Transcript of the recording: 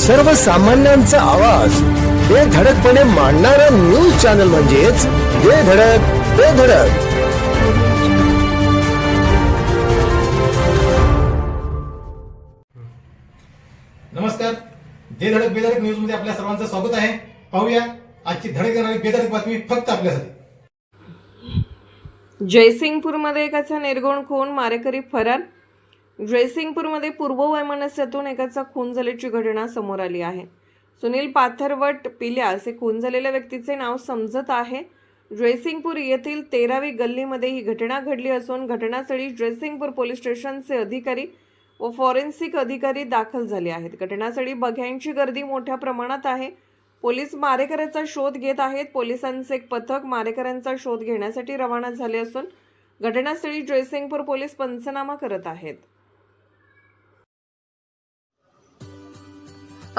सर्वसामान्यांचा आवाज. बेधडकपणे मांडणारा न्यूज चॅनल म्हणजेच बेधडक बेधडक नमस्कार. जे धडक बेधडक न्यूजमध्ये आपल्या सर्वांचं स्वागत आहे. पाहूया आजची धडक देणारी बेधडक बातमी फक्त आपल्यासाठी. जयसिंगपूरमध्ये एकाचा निर्गुण खून मारेकरी फरार जयसिंगपूरमध्ये पूर्व वैमनस्यातून एकाचा खून झाल्याची घटना समोर आली आहे. सुनील पाथरवट पिल्यास हे खून झालेल्या व्यक्तीचे नाव समजत आहे. जयसिंगपूर येथील तेरावी गल्लीमध्ये ही घटना घडली असून घटनास्थळी जयसिंगपूर पोलीस स्टेशनचे अधिकारी व फॉरेन्सिक अधिकारी दाखल झाले आहेत. घटनास्थळी बघ्यांची गर्दी मोठ्या प्रमाणात आहे. पोलीस मारेकऱ्याचा शोध घेत आहेत. पोलिसांचे एक पथक मारेकऱ्यांचा शोध घेण्यासाठी रवाना झाले असून घटनास्थळी जयसिंगपूर पोलीस पंचनामा करत आहेत.